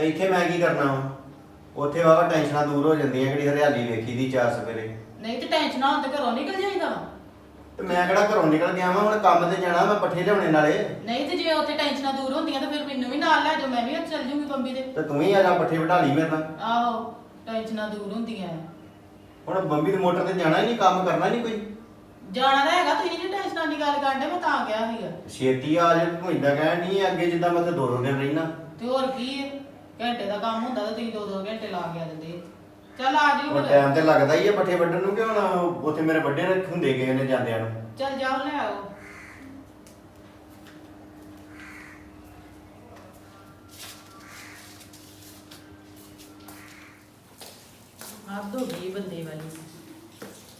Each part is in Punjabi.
ਤੇ ਇੱਥੇ ਮੈਂ ਕੀ ਕਰਨਾ ਵਾ? ਉੱਥੇ ਵਾਵਾ ਟੈਨਸ਼ਨਾਂ ਦੂਰ ਹੋ ਜਾਂਦੀਆਂ ਕਿਹੜੀ ਹਰਿਆਲੀ ਵੇਖੀ ਦੀ ਚਾਰ ਸਵੇਰੇ। ਨਹੀਂ ਤੇ ਟੈਨਸ਼ਨ ਤੇ ਘਰੋਂ ਨਿਕਲ ਜਾਈਦਾ। ਤੇ ਮੈਂ ਕਿਹੜਾ ਘਰੋਂ ਨਿਕਲ ਗਿਆ ਵਾਂ ਹੁਣ ਕੰਮ ਤੇ ਜਾਣਾ ਮੈਂ ਪੱਠੇ ਲਿਆਉਣੇ ਨਾਲੇ। ਨਹੀਂ ਤੇ ਜੇ ਉੱਥੇ ਟੈਨਸ਼ਨਾਂ ਦੂਰ ਹੁੰਦੀਆਂ ਤਾਂ ਫਿਰ ਮੈਨੂੰ ਵੀ ਨਾਲ ਲੈ ਜਾਓ ਮੈਂ ਵੀ ਚੱਲ ਜੂੰਗੀ ਬੰਬੀ ਦੇ ਤੇ ਤੂੰ ਹੀ ਆ ਜਾ ਪੱਠੇ ਵਢਾ ਲਈ ਮੇਰੇ ਨਾਲ। ਆਹੋ ਟੈਨਸ਼ਨਾਂ ਦੂਰ ਹੁੰਦੀਆਂ। ਹੁਣ ਬੰਬੀ ਦੇ ਮੋਟਰ ਤੇ ਜਾਣਾ ਹੀ ਨਹੀਂ ਕੰਮ ਕਰਨਾ ਨਹੀਂ ਕੋਈ। ਜਾਣਾ ਤਾਂ ਹੈਗਾ ਤੁਸੀਂ ਨਹੀਂ ਟੈਨਸ਼ਨਾਂ ਦੀ ਗੱਲ ਕਰਦੇ ਮੈਂ ਤਾਂ ਗਿਆ ਸੀਗਾ। ਛੇਤੀ ਆ ਜੇ ਤੂੰ ਇੰਦਾ ਕਹਿਣ ਨਹੀਂ ਅੱਗੇ ਜਿੱਦਾਂ ਮੈਂ ਤੇ ਦੋ ਦੋ ਦਿਨ ਰਹਿਣਾ। ਤੇ ਹੋਰ ਕੀ ਹੈ ਘੰਟੇ ਦਾ ਕੰਮ ਹੁੰਦਾ ਤਾਂ ਤੁਸੀਂ ਦੋ ਦੋ ਘੰਟੇ ਲਾ ਕੇ ਆ ਜਾਂਦੇ। ਚੱਲ ਆ ਜਿਓ ਹੁਣ ਟਾਈਮ ਤੇ ਲੱਗਦਾ ਹੀ ਆ ਪੱਠੇ ਵੱਢਣ ਨੂੰ ਕਿ ਹੁਣ ਉੱਥੇ ਮੇਰੇ ਵੱਡੇ ਰੱਖ ਹੁੰਦੇ ਗਏ ਨੇ ਜਾਂਦਿਆਂ ਨੂੰ। ਚੱਲ ਜਾਓ ਲੈ ਆਓ। ਆਪ ਤੋਂ ਗਈ ਬੰਦੇ ਵਾਲੀ।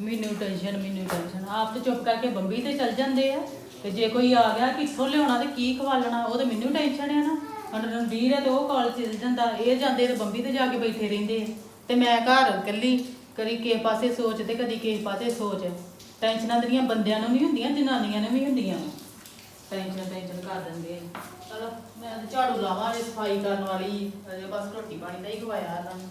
ਮੈਨੂੰ ਟੈਨਸ਼ਨ ਮੈਨੂੰ ਟੈਨਸ਼ਨ ਆਪ ਤੇ ਚੁੱਪ ਕਰਕੇ ਬੰਬੀ ਤੇ ਚੱਲ ਜਾਂਦੇ ਆ। ਤੇ ਜੇ ਕੋਈ ਆ ਗਿਆ ਕਿੱਥੋਂ ਲਿਆਉਣਾ ਤੇ ਕੀ ਖਵਾਲਣਾ ਉਹ ਤੇ ਮੈਨੂੰ ਟੈਨਸ਼ਨ ਹੈ ਨਾ। ਹੁਣ ਰਣਵੀਰ ਹੈ ਤੇ ਉਹ ਕਾਲਜ ਚੱਲ ਜਾਂਦਾ, ਇਹ ਜਾਂਦੇ ਤੇ ਬੰਬੀ ਤੇ ਜਾ ਕੇ ਬੈਠੇ ਰਹਿੰਦੇ ਆ। ਤੇ ਮੈਂ ਘਰ ਇਕੱਲੀ, ਕਦੀ ਕਿਸੇ ਪਾਸੇ ਸੋਚ ਤੇ ਕਦੀ ਕਿਸੇ ਪਾਸੇ ਸੋਚ। ਟੈਨਸ਼ਨਾਂ ਤੇਰੀਆਂ ਬੰਦਿਆਂ ਨੂੰ ਨਹੀਂ ਹੁੰਦੀਆਂ, ਜਨਾਨੀਆਂ ਨੂੰ ਵੀ ਹੁੰਦੀਆਂ। ਟੈਨਸ਼ਨ ਟੈਨਸ਼ਨ ਕਰ ਦਿੰਦੇ ਆ। ਚਲੋ, ਮੈਂ ਤੇ ਝਾੜੂ ਲਾਵਾਂ ਜੇ ਸਫ਼ਾਈ ਕਰਨ ਵਾਲੀ ਅਜੇ ਬਸ ਰੋਟੀ ਪਾਣੀ ਦਾ ਹੀ ਖਵਾਇਆ ਇਹਨਾਂ ਨੂੰ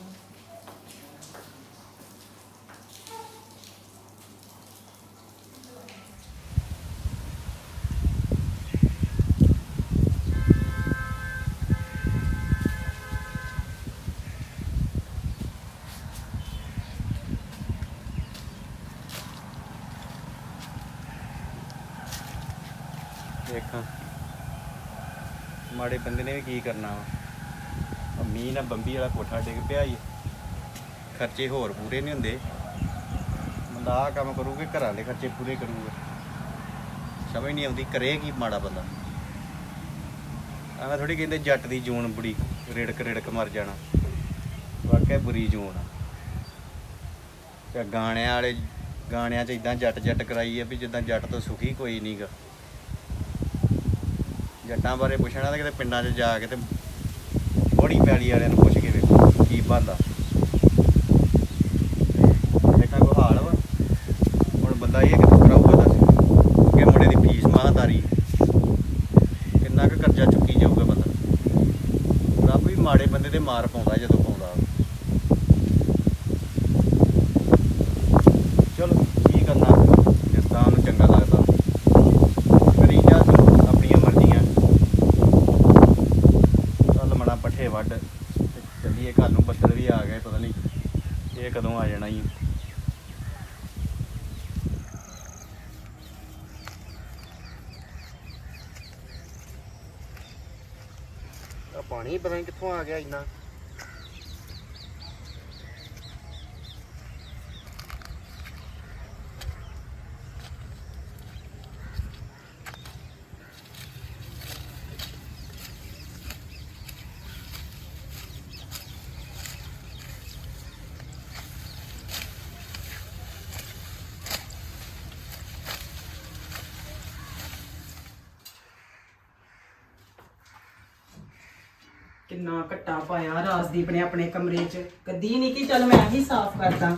ਵੇਖਾਂ ਮਾੜੇ ਬੰਦੇ ਨੇ ਵੀ ਕੀ ਕਰਨਾ ਵਾ? ਮੀਂਹ ਨਾਲ ਬੰਬੀ ਵਾਲਾ ਕੋਠਾ ਡਿੱਗ ਪਿਆ ਈ। ਖਰਚੇ ਹੋਰ ਪੂਰੇ ਨਹੀਂ ਹੁੰਦੇ। ਬੰਦਾ ਆਹ ਕੰਮ ਕਰੂਗੇ, ਘਰਾਂ ਦੇ ਖਰਚੇ ਪੂਰੇ ਕਰੂਗਾ। ਸਮਝ ਨਹੀਂ ਆਉਂਦੀ, ਕਰੇ ਕੀ ਮਾੜਾ ਬੰਦਾ? ਐਵੇਂ ਥੋੜੀ ਕਹਿੰਦੇ ਜੱਟ ਦੀ ਜੂਨ ਬੁੜੀ ਰਿੜਕ ਰੇੜਕ ਮਰ ਜਾਣਾ। ਵਾਕਿਆ ਬੁਰੀ ਜੂਨ ਆ। ਤੇ ਗਾਣਿਆਂ ਵਾਲੇ, ਗਾਣਿਆਂ 'ਚ ਇਦਾਂ ਜੱਟ ਜੱਟ ਕਰਾਈ ਆ ਵੀ ਜਿੱਦਾਂ ਜੱਟ ਤੋਂ ਸੁਖੀ ਕੋਈ ਨਹੀਂਗਾ ਜੱਟਾਂ ਬਾਰੇ ਪੁੱਛਣਾ ਤਾਂ ਕਿਤੇ ਪਿੰਡਾਂ 'ਚ ਜਾ ਕੇ ਤੇ ਬੋੜੀ ਪੈਲੀ ਵਾਲਿਆਂ ਨੂੰ ਪੁੱਛ ਕੇ ਵੇਖੋ ਕੀ ਬਣਦਾ। ਦੇਖਾਂ ਕੋ ਹਾਲ ਵਾ। ਹੁਣ ਬੰਦਾ ਇਹ ਕਿੱਥੋਂ ਕਰਾਊਗਾ ਦੱਸ। ਕਿ ਮੁੰਡੇ ਦੀ ਫੀਸ ਮਾਹਦਾਰੀ ਕਿੰਨਾ ਕੁ ਕਰਜ਼ਾ ਚੁੱਕੀ ਜਾਊਗਾ ਬੰਦਾ। ਰੱਬ ਵੀ ਮਾੜੇ ਬੰਦੇ ਤੇ ਮਾਰ ਪਾਉਂਦਾ ਜਦੋਂ ਪਾਉਂਦਾ ਚਲੋ ਕੀ ਕਰਨਾ ਜਿਸ ਤਰ੍ਹਾਂ ਉਹਨੂੰ ਚੰਗਾ ਲੱਗਦਾ ਕਰੀ ਜਾ ਤੂੰ ਆਪਣੀਆਂ ਮਰਜ਼ੀਆਂ ਚੱਲ ਮਣਾ ਪੱਠੇ ਵੱਢ ਤੇ ਚੱਲੀਏ ਘਰ ਨੂੰ ਬੱਦਲ ਵੀ ਆ ਗਏ ਪਤਾ ਨਹੀਂ ਇਹ ਕਦੋਂ ਆ ਜਾਣਾ ਹੀ ਆ ਪਾਣੀ ਪਤਾ ਨਹੀਂ ਕਿੱਥੋਂ ਆ ਗਿਆ ਇੰਨਾ। ਕਿੰਨਾ ਘੱਟਾ ਪਾਇਆ ਰਾਜਦੀਪ ਨੇ ਆਪਣੇ ਕਮਰੇ 'ਚ। ਕਦੀ ਨਹੀਂ ਕਿ ਚੱਲ ਮੈਂ ਹੀ ਸਾਫ਼ ਕਰਦਾ।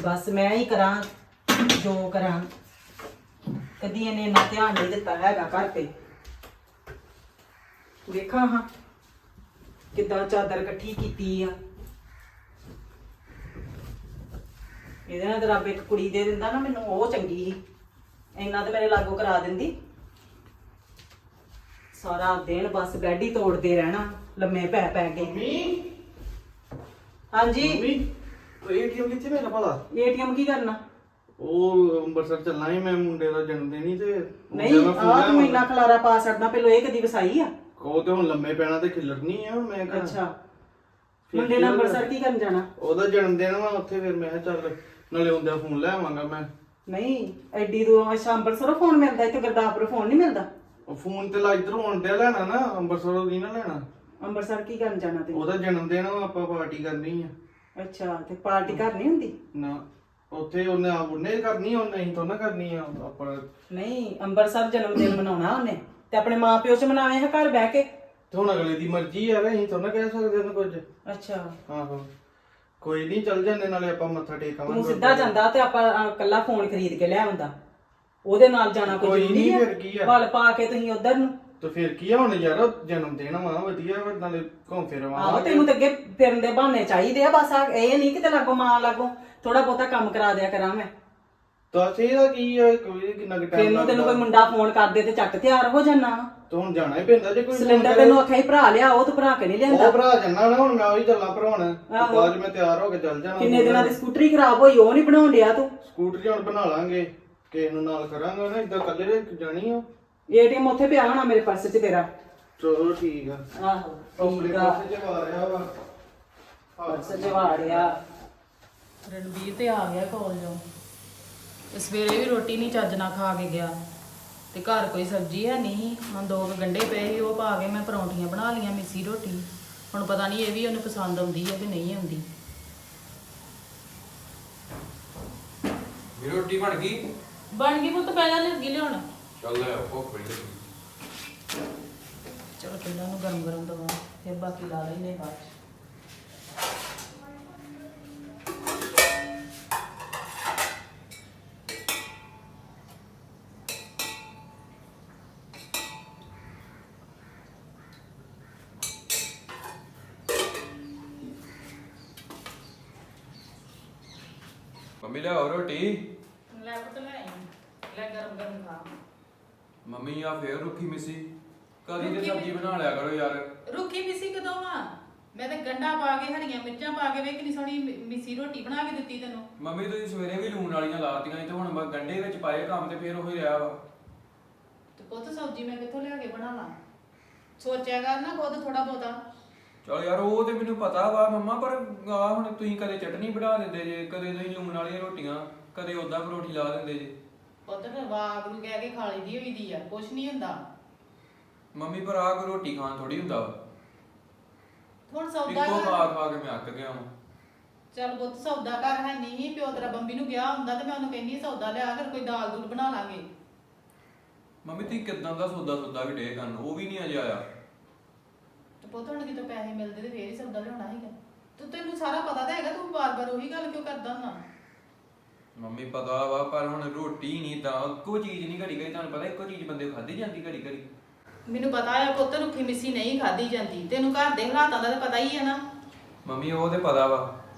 ਬਸ ਮੈਂ ਹੀ ਕਰਾਂ, ਜੋ ਕਰਾਂ। ਕਦੀ ਇਹਨੇ ਇੰਨਾ ਧਿਆਨ ਨਹੀਂ ਦਿੱਤਾ ਹੈਗਾ ਘਰ ਤੇ। ਵੇਖਾਂ ਹਾਂ, ਕਿੱਦਾਂ ਚਾਦਰ ਇਕੱਠੀ ਕੀਤੀ ਆ। ਇਹਦੇ ਨਾਲ ਤਾਂ ਰੱਬ ਇੱਕ ਕੁੜੀ ਦੇ ਦਿੰਦਾ ਨਾ ਮੈਨੂੰ, ਉਹ ਚੰਗੀ ਸੀ। ਇੰਨਾ ਤੇ ਮੇਰੇ ਲਾਗੂ ਕਰਾ ਦਿੰਦੀ। ਸਾਰਾ ਦਿਨ ਬਸ ਬੈੱਡ ਹੀ ਤੋੜਦੇ ਰਹਿਣਾ ਲੰਮੇ ਪੈ ਪੈ ਕੇ। ਮੰਮੀ। ਹਾਂਜੀ। ਮੰਮੀ ਉਹ ਏਟੀਐਮ ਕਿੱਥੇ ਮੇਰਾ ਭਲਾ? ਏਟੀਐਮ ਕੀ ਕਰਨਾ? ਉਹ ਅੰਮ੍ਰਿਤਸਰ ਚੱਲਣਾ ਹੀ ਮੈਂ ਮੁੰਡੇ ਦਾ ਜਨਮ ਦਿਨ ਹੀ ਤੇ ਨਹੀਂ ਆ ਤੂੰ ਇੰਨਾ ਖਲਾਰਾ ਪਾ ਛੱਡਣਾ ਪਹਿਲਾਂ ਇਹ ਕਦੀ ਵਸਾਈ ਆ? ਕੋ ਤੇ ਹੁਣ ਲੰਮੇ ਪੈਣਾ ਤੇ ਖਿਲਰਨੀ ਆ ਮੈਂ ਕਿਹਾ। ਅੱਛਾ। ਮੁੰਡੇ ਨਾਲ? ਅੰਮ੍ਰਿਤਸਰ ਕੀ ਕਰਨ ਜਾਣਾ? ਉਹਦਾ ਜਨਮ ਦਿਨ ਵਾ ਉੱਥੇ ਫਿਰ ਮੈਂ ਕਿਹਾ ਚੱਲ ਨਾਲੇ ਉਹਦਾ ਫੋਨ ਲੈ ਆਵਾਂਗਾ ਮੈਂ। ਨਹੀਂ ਐਡੀ ਦੂਰ ਅੰਮ੍ਰਿਤਸਰੋਂ ਫੋਨ ਮਿਲਦਾ ਇੱਥੇ ਗੁਰਦਾਸਪੁਰੋਂ ਫੋਨ ਨਹੀਂ ਮਿਲਦਾ? ਉਹ ਫੋਨ ਤੇ ਲਾ ਇਧਰੋਂ ਆਉਂਦਿਆ ਲੈਣਾ ਨਾ ਅੰਮ੍ਰਿਤਸਰੋਂ ਨਹੀਂ ਨਾ ਲੈਣਾ। ਅੰਮ੍ਰਿਤਸਰ ਕੀ ਕਰਨ ਜਾਣਾ ਤੇ? ਉਹਦਾ ਜਨਮ ਦਿਨ ਵਾ ਆਪਾਂ ਪਾਰਟੀ ਕਰਨੀ ਆ। ਅੱਛਾ ਤੇ ਪਾਰਟੀ ਘਰ ਨਹੀਂ ਹੁੰਦੀ? ਨਾ ਉੱਥੇ ਉਹਨੇ ਆਪ ਉਹਨੇ ਕਰਨੀ ਆ ਉਹਨੇ ਹੀ ਤਾਂ ਨਾ ਕਰਨੀ ਆ ਆਪਾਂ ਨਹੀਂ ਅੰਮ੍ਰਿਤਸਰ ਜਨਮ ਦਿਨ ਮਨਾਉਣਾ ਉਹਨੇ ਤੇ ਆਪਣੇ ਮਾਪਿਓ ਚ ਮਨਾਵੇ ਹੈ ਘਰ ਬਹਿ ਕੇ? ਤੇ ਹੁਣ ਅਗਲੇ ਦੀ ਮਰਜ਼ੀ ਆ ਅਸੀਂ ਤਾਂ ਨਾ ਕਹਿ ਸਕਦੇ ਉਹਨੂੰ ਕੁਝ। ਅੱਛਾ। ਆਹੋ। ਕੋਈ ਨਹੀਂ ਚੱਲ ਜਾਂਦੇ ਨਾਲੇ ਆਪਾਂ ਮੱਥਾ ਟੇਕਾਂਗੇ ਤੂੰ ਸਿੱਧਾ ਜਾਂਦਾ ਤੇ ਆਪਾਂ ਕੱਲਾ ਫੋਨ ਖਰੀਦ ਕੇ ਲੈ ਆਉਂਦਾ। ਉਹਦੇ ਨਾਲ ਜਾਣਾ ਕੋਈ ਕੋਈ ਜ਼ਰੂਰੀ ਨਹੀਂ, ਹੈ ਫਿਰ ਕੀ ਆ? ਵੱਲ ਪਾ ਕੇ ਤੁਸੀਂ ਉਧਰ ਨੂੰ। ਤੇ ਫਿਰ ਕੀ ਆ ਹੁਣ ਯਾਰ ਜਨਮ ਦਿਨ ਵਾ ਵਧੀਆ ਵਾ, ਨਾਲੇ ਘੁੰਮ ਫਿਰ ਆਹੋ ਆਵਾਂਗੇ ਤੈਨੂੰ ਤਾਂ ਅੱਗੇ ਫਿਰਨ ਦੇ ਬਹਾਨੇ ਚਾਹੀਦੇ ਆ ਬਸ ਆ ਇਹ ਨਹੀਂ ਕਿਤੇ ਲਾਗੋ ਮਾਂ ਲਾਗੋ ਥੋੜਾ ਬਹੁਤਾ ਕੰਮ ਕਰਾ ਦਿਆ ਕਰਾਂ ਮੈਂ। ਦੱਸ ਇਹਦਾ ਕੀ ਆ ਕੋਈ ਕਿੰਨਾ ਕੁ ਟਾਈਮ ਤੈਨੂੰ ਤੈਨੂੰ ਕੋਈ ਮੁੰਡਾ ਫੋਨ ਕਰਦੇ ਤੇ ਚੱਕ ਤਿਆਰ ਹੋ ਜਾਣਾ ਤੂੰ ਹੁਣ ਜਾਣਾ ਹੀ ਪੈਂਦਾ ਜੇ ਕੋਈ phone ਸਿਲੰਡਰ ਕਰੇ। ਤੈਨੂੰ ਆਖਿਆ ਹੀ ਭਰਾ ਲਿਆ ਉਹ ਤੂੰ ਭਰਾ ਕੇ ਨਹੀਂ ਉਹ ਲਿਆਂਦਾ ਭਰਾ ਜੰਨਾ ਨਾ ਹੁਣ ਮੈਂ ਉਹੀ ਚੱਲਾਂ ਭਰਾਉਣ। ਆਹੋ। ਬਾਅਦ 'ਚ ਮੈਂ ਤਿਆਰ ਹੋ ਕੇ ਚੱਲ ਜਾਣਾ ਕਿੰਨੇ ਦਿਨਾਂ ਦੀ ਸਕੂਟਰੀ ਖਰਾਬ ਹੋਈ ਉਹ ਨਹੀਂ ਬਣਾਉਣ ਡਿਆ ਤੂੰ? ਸਕੂਟਰੀ ਹੁਣ ਬਣਾ ਲਾਂਗੇ। ਕਿਸੇ ਨੂੰ ਨਾਲ ਕਰਾਂਗੇ ਨਾ ਇਦਾਂ ਇਕੱਲੇ ਜਾਣੀ ਆ। ਏਟੀਐਮ ਉੱਥੇ ਪਿਆ ਹੋਣਾ ਮੇਰੇ ਪਰਸ 'ਚ ਤੇਰਾ। ਚਲੋ ਠੀਕ ਆ। ਆਹੋ ਆਪਣੇ ਪਾਸੇ ਚ ਆ ਰਿਹਾ ਵਾ ਪਰਸ 'ਚ ਵਾੜਿਆ ਰਣਬੀਰ ਤੇ ਆ ਗਿਆ ਕਾਲਜੋਂ ਤੇ ਸਵੇਰੇ ਵੀ ਰੋਟੀ ਨਹੀਂ ਚੱਜ ਨਾਲ ਖਾ ਕੇ ਗਿਆ। ਤੇ ਘਰ ਕੋਈ ਸਬਜ਼ੀ ਹੈ ਨਹੀਂ ਹੁਣ ਦੋ ਕੁ ਗੰਢੇ ਪਏ ਸੀ ਉਹ ਪਾ ਕੇ ਮੈਂ ਪਰੌਂਠੀਆਂ ਬਣਾ ਲਈਆਂ ਮਿੱਸੀ ਰੋਟੀ। ਹੁਣ ਪਤਾ ਨਹੀਂ ਇਹ ਵੀ ਉਹਨੂੰ ਪਸੰਦ ਆਉਂਦੀ ਹੈ ਕਿ ਨਹੀਂ ਆਉਂਦੀ। ਮੇਰੀ ਰੋਟੀ ਬਣ ਗਈ? ਬਣ ਗਈ ਪੁੱਤ ਪਹਿਲਾਂ ਲੱਗੀ ਲਿਆਉਣ। ਚੱਲ ਲੈ ਭੁੱਖ ਬੜੀ ਲੱਗੀ ਚਲੋ ਪਹਿਲਾਂ ਨੂੰ ਗਰਮ ਗਰਮ ਦਵਾ ਫਿਰ ਬਾਕੀ ਲਾ ਲੈਨੇ ਬਾਅਦ ਚ। ਮੰਮੀ ਲਿਆਓ ਰੋਟੀ। ਲੈ ਗਰਮ ਗਰਮ ਖਾ। ਮੰਮੀ ਆ ਫੇਰ ਰੁੱਖੀ ਮਿਸੀ। ਕਦੀ ਤੇ ਰੁੱਖੀ ਸਬਜ਼ੀ ਬਣਾ ਲਿਆ ਕਰੋ ਯਾਰ। ਰੁੱਖੀ ਮਿੱਸੀ ਕਦੋਂ ਆ? ਮੈਂ ਤਾਂ ਗੰਡਾ ਪਾ ਕੇ ਹਰੀਆਂ ਮਿਰਚਾਂ ਪਾ ਕੇ ਵੇ ਕਿੰਨੀ ਸੋਹਣੀ ਮਿ- ਮਿੱਸੀ ਰੋਟੀ ਬਣਾ ਕੇ ਦਿੱਤੀ ਤੈਨੂੰ। ਮੰਮੀ ਤੁਸੀਂ ਸਵੇਰੇ ਵੀ ਲੂਣ ਵਾਲੀਆਂ ਲਾਤੀਆਂ ਸੀ ਤੇ ਹੁਣ ਮੈਂ ਗੰਡੇ ਵਿੱਚ ਪਾਏ ਕੰਮ ਤੇ ਫੇਰ ਉਹੀ ਰਿਹਾ ਵਾ। ਤੇ ਪੁੱਤ ਸਬਜ਼ੀ ਮੈਂ ਕਿੱਥੋਂ ਲਿਆ ਕੇ ਬਣਾ ਲਾਂ? ਸੋਚਿਆ ਕਰ ਨਾ ਖੁਦ ਥੋੜਾ ਬਹੁਤਾ। ਚਲ ਯਾਰ ਉਹ ਤੇ ਮੈਨੂੰ ਪਤਾ ਵਾ ਮੰਮਾ ਪਰ ਆ ਹੁਣ ਤੁਸੀਂ ਕਦੇ ਚਟਨੀ ਬਣਾ ਦਿੰਦੇ ਜੇ ਕਦੇ ਤੁਸੀਂ ਲੂਣ ਵਾਲੀਆਂ ਰੋਟੀਆਂ ਕਦੇ ਉਦਾਂ ਪਰੌਂਠੀ ਲਾ ਦਿੰਦੇ ਜੇ। ਪੁੱਤ ਫਿਰ ਵਾਗ ਨੂੰ ਕਹਿ ਕੇ ਖਾ ਲਈ ਦੀ ਹੋਈ ਦੀ ਆ ਕੁਛ ਨਹੀਂ ਹੁੰਦਾ। ਮੰਮੀ ਪਰ ਆ ਰੋਟੀ ਖਾਣ ਥੋੜੀ ਹੁੰਦਾ ਵਾ। ਹੁਣ ਸੌਦਾ ਇੱਕੋ ਕਰ ਖਾ ਖਾ ਕੇ ਮੈਂ ਅੱਕ ਗਿਆ ਹਾਂ ਚੱਲ ਪੁੱਤ ਸੌਦਾ ਕਰ ਹੈ ਨਹੀਂ ਪਿਓ ਤੇਰਾ ਬੰਬੀ ਨੂੰ ਗਿਆ ਹੁੰਦਾ ਤੇ ਮੈਂ ਉਹਨੂੰ ਕਹਿੰਦੀ ਸੌਦਾ ਲਿਆ ਫਿਰ ਕੋਈ ਦਾਲ ਦੂਲ ਬਣਾ ਲਾਂਗੇ। ਮੰਮੀ ਤੁਸੀਂ ਕਿਦਾਂ ਦਾ ਸੌਦਾ ਸੌਦਾ ਵੀ ਡੇ ਕਰਨ? ਉਹ ਵੀ ਨਹੀਂ ਅਜੇ ਆਇਆ। ਤੇ ਪੁੱਤ ਹੁਣ ਕਿਤੋਂ ਪੈਸੇ ਮਿਲਦੇ ਤੇ ਫੇਰ ਹੀ ਸੌਦਾ ਲਿਆਉਣਾ ਹੈਗਾ ਤੂੰ ਤੈਨੂੰ ਸਾਰਾ ਪਤਾ ਤਾਂ ਹੈਗਾ ਤੂੰ ਬਾਰ-ਬਾਰ ਉਹੀ ਗੱਲ ਕਿਉਂ ਕਰਦਾ ਹੁੰਦਾ? ਮੰਮੀ ਪਤਾ ਵਾ ਪਰ ਹੁਣ ਰੋਟੀ ਨਹੀਂ ਤਾਂ ਇੱਕੋ ਚੀਜ਼ ਨਹੀਂ ਘੜੀ ਘੜੀ ਤੁਹਾਨੂੰ ਪਤਾ ਇੱਕੋ ਚੀਜ਼ ਬੰਦੇ ਖਾਦੀ ਜਾਂਦੀ ਘੜੀ ਘੜੀ। ਮੈਨੂੰ ਪਤਾ ਆ ਪੁੱਤ ਰੁੱਖੀ ਮਿੱਸੀ ਨਹੀਂ ਖਾਦੀ ਜਾਂਦੀ ਤੈਨੂੰ ਘਰ ਦੇ ਹਾਲਾਤਾਂ ਦਾ ਤਾਂ ਪਤਾ ਹੀ ਹੈ ਨਾ। ਮੰਮੀ ਉਹ ਤੇ ਪਤਾ ਵਾ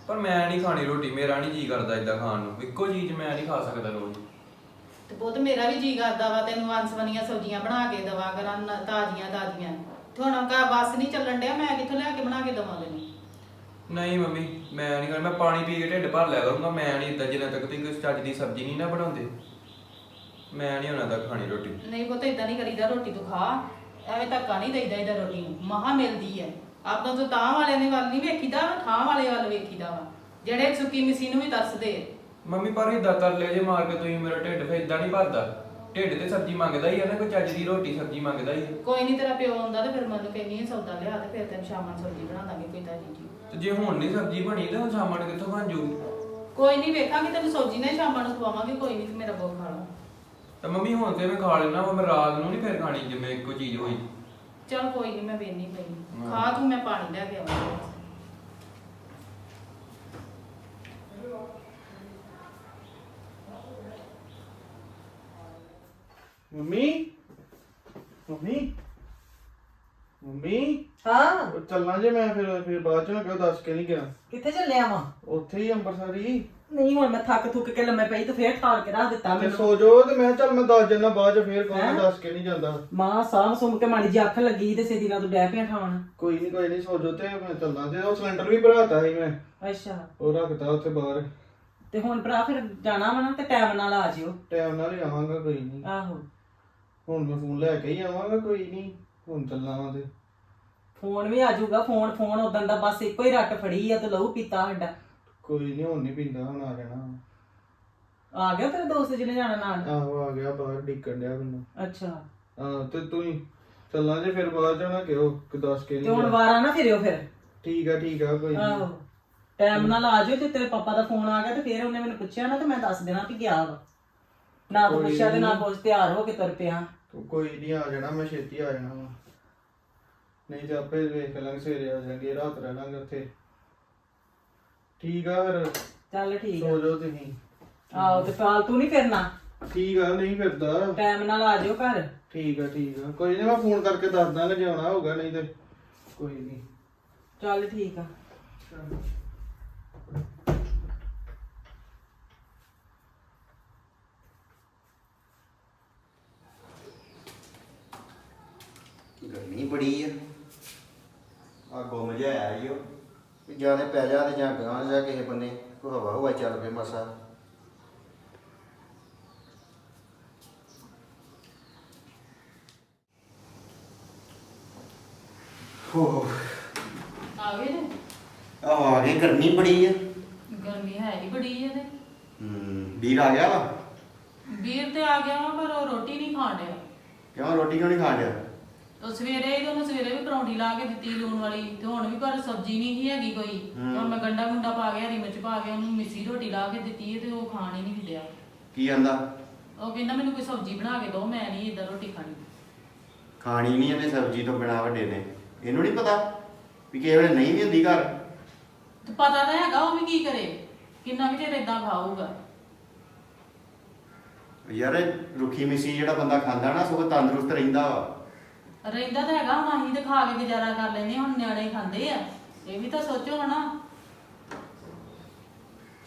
ਪਰ ਮੈਂ ਨਹੀਂ ਖਾਣੀ ਰੋਟੀ ਮੇਰਾ ਨਹੀਂ ਜੀ ਕਰਦਾ ਇਦਾਂ ਖਾਣ ਨੂੰ ਇੱਕੋ ਚੀਜ਼ ਮੈਂ ਨਹੀਂ ਖਾ ਸਕਦਾ ਰੋਜ਼। ਤੇ ਪੁੱਤ ਮੇਰਾ ਵੀ ਜੀ ਕਰਦਾ ਵਾ ਤੈਨੂੰ ਵੰਸਵਨੀਆਂ ਸਬਜ਼ੀਆਂ ਬਣਾ ਕੇ ਦਵਾ ਕਰਾਂ ਤਾਜ਼ੀਆਂ ਤਾਜ਼ੀਆਂ ਤੇ ਹੁਣ ਕਾ ਬਸ ਨਹੀਂ ਚੱਲਣ ਡਿਆ ਮੈਂ ਕਿੱਥੋਂ ਲਿਆ ਕੇ ਬਣਾ ਕੇ ਦਵਾਂ ਤੈਨੂੰ ਨਹੀਂ ਮੰਮੀ ਮੈਂ ਨਹੀਂ ਕਰਨਾ ਮੈਂ ਪਾਣੀ ਪੀ ਕੇ ਢਿੱਡ ਭਰ ਲਿਆ ਕਰੂੰਗਾ ਮੈਂ ਨਹੀਂ ਇਦਾਂ ਜਿੰਨਾ ਤੱਕ ਤੁਸੀਂ ਕੋਈ ਚੱਜ ਦੀ ਸਬਜ਼ੀ ਨਹੀਂ ਨਾ ਬਣਾਉਂਦੇ। ਮੈਂ ਨਹੀਂ ਉਹਨਾਂ ਦਾ ਖਾਣੀ ਰੋਟੀ। ਨਹੀਂ ਪੁੱਤ ਇਦਾਂ ਨਹੀਂ ਕਰੀਦਾ ਰੋਟੀ ਤੂੰ ਖਾ ਐਵੇਂ ਧੱਕਾ ਨਹੀਂ ਦੇਈਦਾ ਇਹਦਾ ਰੋਟੀ ਨੂੰ ਮਹਾ ਮਿਲਦੀ ਹੈ ਆਪਣਾ ਤੋਂ ਤਾਂ ਵਾਲਿਆਂ ਦੇ ਵੱਲ ਨਹੀਂ ਵੇਖੀਦਾ ਥਾਂ ਵਾਲੇ ਵੱਲ ਵੇਖੀਦਾ ਵਾ ਜਿਹੜੇ ਸੁੱਕੀ ਮਿੱਸੀ ਨੂੰ ਵੀ ਤਰਸਦੇ ਆ ਮੰਮੀ ਪਰ ਇਹ ਦਾਤਰ ਲੈ ਜੇ ਮਾਰ ਕੇ ਤੁਸੀਂ ਮੇਰਾ ਢਿੱਡ ਫੇਰ ਇਦਾਂ ਨਹੀਂ ਭਰਦਾ। ਢਿੱਡ ਤੇ ਸਬਜ਼ੀ ਮੰਗਦਾ ਹੀ ਆ ਨਾ ਕੋਈ ਚੱਜ ਦੀ ਰੋਟੀ ਸਬਜ਼ੀ ਮੰਗਦਾ ਹੀ ਆ। ਕੋਈ ਨਹੀਂ ਤੇਰਾ ਪਿਓ ਆਉਂਦਾ ਤੇ ਫਿਰ ਮੈਨੂੰ ਕਹਿੰਨੀ ਸੌਦਾ ਲਿਆ ਤੇ ਫਿਰ ਤੈਨੂੰ ਸ਼ਾਮਾਂ ਨੂੰ ਸਬਜ਼ੀ ਬਣਾ ਦਾਂਗੇ ਕੋਈ ਤਾਜੀ ਜੀ ਤੇ ਜੇ ਹੁਣ ਨਹੀਂ ਸਬਜ਼ੀ ਬਣੀ ਤਾਂ ਹੁਣ ਸ਼ਾਮਾਂ ਨੂੰ ਕਿੱਥੋਂ ਬਣ ਜੂਗੀ? ਕੋਈ ਨਹੀਂ ਵੇਖਾਂਗੇ ਤੈਨੂੰ ਸਬਜ਼ੀ ਨਾਲ ਹੀ ਸ਼ਾਮਾਂ ਨੂੰ ਖਵਾਵਾਂਗੇ ਕੋਈ ਨਹੀਂ ਤੇ ਮੇਰਾ ਬਹੁਤ ਖਾ ਲਾ। ਤਾਂ ਮੰਮੀ ਹੁਣ ਤੇ ਮੈਂ ਖਾ ਲੈਣਾ ਵਾ ਮੈਂ ਰਾਤ ਨੂੰ ਨਹੀਂ ਫੇਰ ਖਾਣੀ ਜਿਵੇਂ ਇੱਕੋ ਚੀਜ਼ ਹੋਈ। ਚਲ ਕੋਈ ਨਹੀਂ ਮੈਂ ਵੇਨੀ ਪਈ ਹਾਂ। ਖਾ ਤੂੰ ਮੈਂ ਪਾਣੀ ਲੈ ਕੇ ਆਵਾਂਗੀ ਮੰਮੀ ਮੰਮੀ ਮੰਮੀ ਹਾਂ। ਉਹ ਚੱਲਾਂ ਜੇ ਮੈਂ ਫਿਰ ਫਿਰ ਬਾਅਦ ਚ ਨਾ ਕਿਉਂ ਦੱਸ ਕੇ ਨਹੀਂ ਗਿਆ? ਕਿੱਥੇ ਚੱਲਿਆ ਵਾਂ ਉੱਥੇ ਹੀ ਅੰਮ੍ਰਿਤਸਰ ਹੀ। ਨਹੀਂ ਹੁਣ ਮੈਂ ਥੱਕ ਥੁੱਕ ਕੇ ਲੰਮੇ ਪਈ ਤੇ ਫੇਰ ਠਾਲ ਕੇ ਰੱਖ ਦਿੱਤਾ ਤੇ ਮੈਨੂੰ। ਸੋ ਜਾਓ ਤੇ ਮੈਂ ਕਿਹਾ ਚੱਲ ਮੈਂ ਦੱਸ ਜੰਨਾ ਬਾਅਦ ਚ ਫਿਰ ਕੋਈ ਹੈਂ? ਦੱਸ ਕੇ ਨਹੀਂ ਜਾਂਦਾ। ਮਾਂ ਸਾਹ ਸੁਮ ਕੇ ਮਾੜੀ ਜਿਹੀ ਅੱਖ ਲੱਗੀ ਤੇ ਸੇਦੀ ਨਾਲ ਤੂੰ ਡੈ ਪਿਆ ਠਾਉਣ ਕੋਈ ਨਹੀਂ ਕੋਈ ਨਹੀਂ ਸੋ ਜਾਓ ਤੇ ਮੈਂ ਚੱਲਦਾ ਤੇ ਉਹ ਸਿਲੰਡਰ ਵੀ ਭਰਾਤਾ ਸੀ ਮੈਂ। ਅੱਛਾ। ਉਹ ਰੱਖਤਾ ਉੱਥੇ ਬਾਹਰ। ਤੇ ਹੁਣ ਭਰਾ ਫਿਰ ਜਾਣਾ ਵਾ ਨਾ ਤੇ ਟਾਈਮ ਨਾਲ ਆ ਜਿਓ। ਟਾਈਮ ਨਾਲ ਹੀ ਆਵਾਂਗਾ ਕੋਈ ਨਹੀਂ ਆਹੋ। ਹੁਣ ਮੈਂ ਫੋਨ ਲੈ ਕੇ ਹੀ ਆਵਾਂਗਾ ਕੋਈ ਨਹੀਂ ਹੁਣ ਚੱਲਾਂ ਵਾਂ ਤੇ। ਫੋਨ ਵੀ ਆ ਜਾਊਗਾ ਫੋਨ ਫੋਨ ਉਦੋਂ ਦਾ ਬਸ ਇੱਕੋ ਹੀ ਰੱਟ ਫੜੀ ਆ ਤੇ ਲਹੂ ਪੀਤਾ ਸਾਡਾ। ਕੋਈ ਨਹੀਂ ਹੁਣ ਨਹੀਂ ਪੀਂਦਾ ਹੁਣ ਆ ਜਾਣਾ। ਆ ਗਿਆ ਤੇਰੇ ਦੋਸਤ ਜਿਹਨੇ ਜਾਣਾ ਨਾਲ? ਆਹੋ ਆ ਗਿਆ ਬਾਹਰ ਡਿੱਕਣ ਡਿਆ ਮੈਨੂੰ। ਅੱਛਾ। ਹਾਂ ਤੇ ਤੂੰ ਹੀ ਚੱਲਾਂ ਜੇ ਫਿਰ ਬਾਅਦ ਨਾ ਕਿਹੋ ਕਿ ਦੱਸ ਕੇ ਤੇ ਨਹੀਂ ਹੁਣ ਗਿਆ। ਵਾਰਾ ਨਾ ਫਿਰਿਓ ਫਿਰ। ਠੀਕ ਆ ਠੀਕ ਆ ਕੋਈ ਆਹੋ। ਟਾਈਮ ਨਾਲ ਆ ਜਾਓ ਤੇ ਤੇਰੇ ਪਾਪਾ ਦਾ ਫੋਨ ਆ ਗਿਆ ਤੇ ਫਿਰ ਉਹਨੇ ਮੈਨੂੰ ਪੁੱਛਿਆ ਨਾ ਤੇ ਮੈਂ ਦੱਸ ਦੇਣਾ ਵੀ ਗਿਆ ਵਾ। ਨਾ ਕੋਈ ਪੁੱਛਿਆ ਤੇ ਨਾ। ਕੁਛ ਤਿਆਰ ਹੋ ਕੇ ਤੁਰ ਪਿਆ। ਤੂੰ ਕੋਈ ਨਹੀਂ ਆ ਜਾਣਾ ਮੈਂ ਛੇਤੀ ਆ ਜਾਣਾ ਵਾ। ਨਹੀਂ ਤੇ ਆਪੇ ਵੇਖ ਲਾਂਗੇ ਸਵੇਰੇ ਆ ਜਾਾਂਗੇ ਰਾਤ ਰਹਿ ਲਾਂਗੇ ਉੱਥੇ। ਠੀਕ ਆ ਫਿਰ? ਚੱਲ ਠੀਕ ਆ। ਸੋ ਜਾਓ ਤੁਸੀਂ। ਆਹੋ ਤੇ ਫਾਲਤੂ ਨਹੀਂ ਫਿਰਨਾ। ਠੀਕ ਆ ਨਹੀਂ ਫਿਰਦਾ। ਟਾਈਮ ਨਾਲ ਆ ਜਾਇਓ ਘਰ। ਠੀਕ ਆ ਠੀਕ ਆ। ਕੋਈ ਨਹੀਂ ਮੈਂ ਫੋਨ ਕਰਕੇ ਦੱਸ ਦਾਂਗਾ ਜੇ ਆਉਣਾ ਹੋਊਗਾ ਨਹੀਂ ਤੇ ਕੋਈ ਨਹੀਂ। ਚੱਲ ਠੀਕ ਆ ਗਰਮੀ ਬੜੀ ਆ। ਆ ਗੁੰਮ ਜਿਹਾ ਆਇਆ ਈ ਉਹ ਵੀ ਜਾਂ ਤੇ ਪੈ ਜਾ ਤੇ ਜਾਂ ਗਾਂ ਜਾ ਕਿਸੇ ਬੰਨੇ ਕੋਈ ਹਵਾ ਹਵਾ ਚੱਲ ਪਏ ਮਸਾ। ਹੋ ਆ ਗਏ ਨੇ? ਆਹ ਆ ਗਈ ਗਰਮੀ ਬੜੀ ਆ। ਗਰਮੀ ਹੈ ਹੀ ਬੜੀ ਹੈ ਤੇ ਹੂੰ ਵੀਰ ਆ ਗਿਆ ਵਾ? ਵੀਰ ਤੇ ਆ ਗਿਆ ਵਾ ਪਰ ਉਹ ਰੋਟੀ ਨਹੀਂ ਖਾਣ ਡਿਆ। ਕਿਉਂ ਰੋਟੀ ਕਿਉਂ ਨਹੀਂ ਖਾਣ ਡਿਆ? ਉਹ ਸਵੇਰੇ ਹੀ ਉਹਨੂੰ ਸਵੇਰੇ ਵੀ ਪਰੌਂਠੀ ਲਾ ਕੇ ਦਿੱਤੀ ਲੂਣ ਵਾਲੀ ਤੇ ਹੁਣ ਵੀ ਘਰ ਸਬਜ਼ੀ ਨਹੀਂ ਸੀ ਹੈਗੀ ਕੋਈ। ਹੁਣ ਮੈਂ ਗੰਡਾ ਗੁੰਡਾ ਪਾ ਕੇ ਹਰੀ ਮਿਰਚ ਪਾ ਕੇ ਉਹਨੂੰ ਮਿੱਸੀ ਰੋਟੀ ਲਾ ਕੇ ਦਿੱਤੀ ਹੈ ਤੇ ਉਹ ਖਾਣ ਹੀ ਨਹੀਂ ਡਿਆ ਕੀ ਆਂਦਾ ਉਹ ਕਹਿੰਦਾ ਮੈਨੂੰ ਕੋਈ ਸਬਜ਼ੀ ਬਣਾ ਕੇ ਦਿਓ ਮੈਂ ਨਹੀਂ ਇਦਾਂ ਰੋਟੀ ਖਾਣੀ। ਖਾਣੀ ਨਹੀਂ ਇਹਨੇ ਸਬਜ਼ੀ ਤੋਂ ਬਿਨਾ ਵੱਡੇ ਨੇ। ਇਹਨੂੰ ਨਹੀਂ ਪਤਾ ਵੀ ਕਿਸੇ ਵੇਲੇ ਨਹੀਂ ਵੀ ਹੁੰਦੀ ਘਰ। ਤੇ ਪਤਾ ਤਾਂ ਹੈਗਾ ਉਹ ਵੀ ਕੀ ਕਰੇ? ਕਿੰਨਾ ਵੀ ਚਿਰ ਇਦਾਂ ਖਾਊਗਾ? ਯਾਰ ਇਹ ਰੁੱਖੀ ਮਿੱਸੀ ਜਿਹੜਾ ਬੰਦਾ ਖਾਂਦਾ ਨਾ ਸਗੋਂ ਤੰਦਰੁਸਤ ਰਹਿੰਦਾ ਵਾ। ਰਹਿੰਦਾ ਤਾਂ ਹੈਗਾ ਹੁਣ ਅਸੀਂ ਤੇ ਖਾ ਕੇ ਗੁਜ਼ਾਰਾ ਕਰ ਲੈਂਦੇ ਹਾਂ, ਹੁਣ ਨਿਆਣੇ ਖਾਂਦੇ ਆ। ਇਹ ਵੀ ਤਾਂ ਸੋਚੋ ਹਨਾ।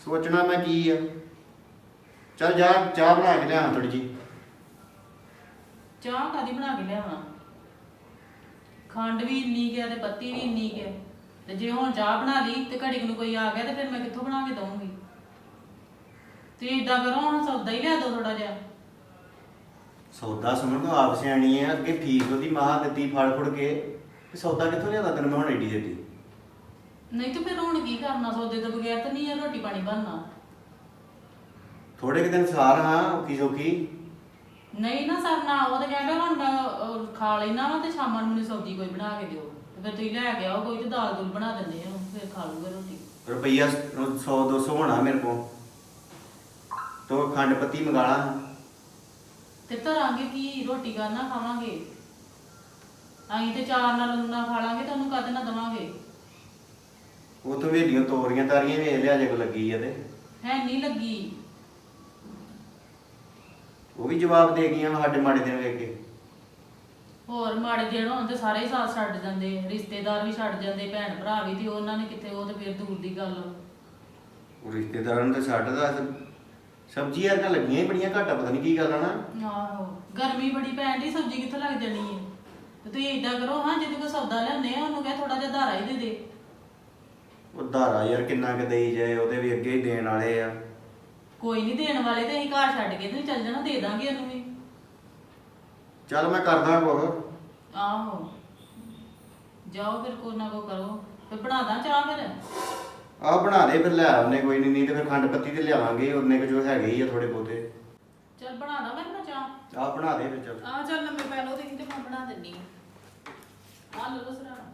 ਸੋਚਣਾ ਮੈਂ ਕੀ ਆ? ਚੱਲ ਜਾ ਚਾਹ ਬਣਾ ਕੇ ਲਿਆ ਥੋੜੀ ਜੀ ਚਾਹ ਕਾਦੀ ਬਣਾ ਕੇ ਲਿਆਵਾਂ? ਖੰਡ ਵੀ ਇੰਨੀ ਹੈ ਤੇ ਪੱਤੀ ਵੀ ਇੰਨੀ ਹੈ ਤੇ ਜੇ ਹੁਣ ਚਾਹ ਬਣਾ ਲਈ ਤੇ ਘੜੀ ਕੁ ਨੂੰ ਕੋਈ ਆ ਗਿਆ ਤੇ ਫਿਰ ਮੈਂ ਕਿੱਥੋਂ ਬਣਾ ਕੇ ਦਵਾਂਗੀ ਤੇ ਇਦਾਂ ਕਰੋ ਹੁਣ ਸੌਦਾ ਹੀ ਲਿਆ ਦੋ ਥੋੜਾ ਜਿਹਾ। ਸੌਦਾ ਸੁਣਨ ਨੂੰ ਆਪ ਸਿਆਣੀ ਹੈ ਅੱਗੇ ਫੀਸ ਉਹਦੀ ਮਾਂ ਦਿੱਤੀ ਫੜ ਫੜ ਕੇ। ਤੇ ਸੌਦਾ ਕਿੱਥੋਂ ਲਿਆਦਾ ਤੈਨੂੰ ਮੈਂ ਹੁਣ ਏਡੀ ਦਿੱਤੀ ਨਹੀਂ ਤੇ ਫਿਰ ਹੁਣ ਕੀ ਕਰਨਾ ਸੌਦੇ ਤੋਂ ਬਗੈਰ ਤਾਂ ਨਹੀਂ ਇਹ ਰੋਟੀ ਪਾਣੀ ਬਣਨਾ। ਥੋੜੇ ਕੁ ਦਿਨ ਸਾਰ ਹਾਂ ਔਖੀ ਸੌਖੀ। ਨਹੀਂ ਨਾ ਸਰਨਾ ਉਹ ਤਾਂ ਕਹਿੰਦਾ ਹੁਣ ਅਹ, ਖਾ ਲੈਣਾ ਵਾ ਤੇ ਸ਼ਾਮਾਂ ਨੂੰ ਮੈਨੂੰ ਸਬਜ਼ੀ ਕੋਈ ਬਣਾ ਕੇ ਦਿਓ। ਤੇ ਫਿਰ ਤੁਸੀਂ ਲੈ ਕੇ ਆਓ ਕੋਈ ਤੇ ਦਾਲ ਦੂਲ ਬਣਾ ਦਿੰਦੇ ਆ ਫਿਰ ਖਾ ਲੂਗਾ ਰੋਟੀ। ਰੁਪਈਆ 100 200 ਹੋਣਾ ਮੇਰੇ ਕੋਲ। ਤੋ ਖੰਡ ਪੱਤੀ ਮੰਗਾ ਲਾ। ਤੇ ਧਰਾਂਗੇ ਕੀ ਰੋਟੀ ਕਰਨਾ ਖਾਵਾਂਗੇ? ਅਸੀਂ ਤੇ ਚਾਰ ਨਾਲ ਲੂਣਾ ਖਾ ਲਾਂਗੇ ਤੁਹਾਨੂੰ ਕਦ ਨਾ ਦਵਾਂਗੇ। ਉਹ ਤੋਂ ਵੇਲੀਆਂ ਤੋਰੀਆਂ ਤਾਰੀਆਂ ਵੇਖ ਲਿਆ ਜੇ ਕੋ ਲੱਗੀ ਆ ਤੇ। ਹੈ ਨਹੀਂ ਲੱਗੀ। ਉਹ ਵੀ ਜਵਾਬ ਦੇ ਗਈਆਂ ਸਾਡੇ ਮਾੜੇ ਦਿਨ ਵੇਖ ਕੇ। ਹੋਰ ਮਾੜੇ ਦਿਨ ਹੋਣ ਤੇ ਸਾਰੇ ਹੀ ਸਾਥ ਛੱਡ ਜਾਂਦੇ ਰਿਸ਼ਤੇਦਾਰ ਵੀ ਛੱਡ ਜਾਂਦੇ ਭੈਣ ਭਰਾ ਵੀ ਤੇ ਉਹਨਾਂ ਨੇ ਕਿੱਥੇ ਉਹ ਤੇ ਫਿਰ ਦੂਰ ਦੀ ਗੱਲ। ਉਹ ਰਿਸ਼ਤੇਦਾਰਾਂ ਨੂੰ ਤੇ ਛੱਡਦਾ ਸਬਜ਼ੀ ਯਾਰ ਲੱਗੀਆਂ ਹੀ ਬੜੀਆਂ ਘੱਟ ਪਤਾ ਨਹੀਂ ਕੀ ਗੱਲ ਆ ਨਾ। ਆਹੋ ਗਰਮੀ ਬੜੀ ਪੈਣ ਦੀ ਸਬਜ਼ੀ ਕਿੱਥੋਂ ਲੱਗ ਜਾਣੀ ਹੈ ਤੇ ਤੁਸੀਂ ਏਦਾਂ ਕਰੋ ਹਾਂ ਜਦੋਂ ਕੋਈ ਸੌਦਾ ਲਿਆਉਂਦੇ ਆ ਉਹਨੂੰ ਕਹਿ ਥੋੜਾ ਜਿਹਾ ਧਾਰਾ ਹੀ ਦੇ ਦੇ। ਉਹ ਧਾਰਾ ਯਾਰ ਕਿੰਨਾ ਕੁ ਦੇਈ ਜਾਏ ਉਹਦੇ ਵੀ ਅੱਗੇ ਹੀ ਦੇਣ ਵਾਲੇ ਆ। ਕੋਈ ਨਹੀਂ ਦੇਣ ਵਾਲੇ ਤੇ ਅਸੀਂ ਘਰ ਛੱਡ ਕੇ ਤੇ ਚੱਲ ਜਾਣਾ ਦੇ ਦਾਂਗੇ ਉਹਨੂੰ ਵੀ। ਚੱਲ ਮੈਂ ਕਰਦਾ ਕੁਛ। ਆਹੋ। ਜਾਓ ਫਿਰ ਕੋਈ ਨਾ ਕੋ ਕਰੋ। ਫਿਰ ਬਣਾ ਦਾਂ ਚਾਹ ਫਿਰ? ਆਹ ਬਣਾ ਦੇ ਫਿਰ ਲੈ ਆਉਨੇ ਕੋਈ ਨਹੀਂ ਨਹੀਂ ਤੇ ਫਿਰ ਖੰਡ ਪੱਤੀ ਤੇ ਲਿਆਵਾਂਗੇ ਉਹਨੇ ਕੁ ਜੋ ਹੈਗੇ ਹੀ ਆ ਥੋੜੇ ਬਹੁਤੇ। ਚੱਲ ਬਣਾ ਦਾਂ ਮੈਂ ਨਾ ਚਾਹ। ਆਹ ਬਣਾ ਦੇ ਫਿਰ ਚੱਲ। ਆ ਚੱਲ ਲੰਮੇ ਪੈ ਲਓ ਤੇ ਕਿਤੇ ਮੈਂ ਬਣਾ ਦਿੰਨੀ ਆ। ਆ ਲੋ ਸਰਾਣਾ।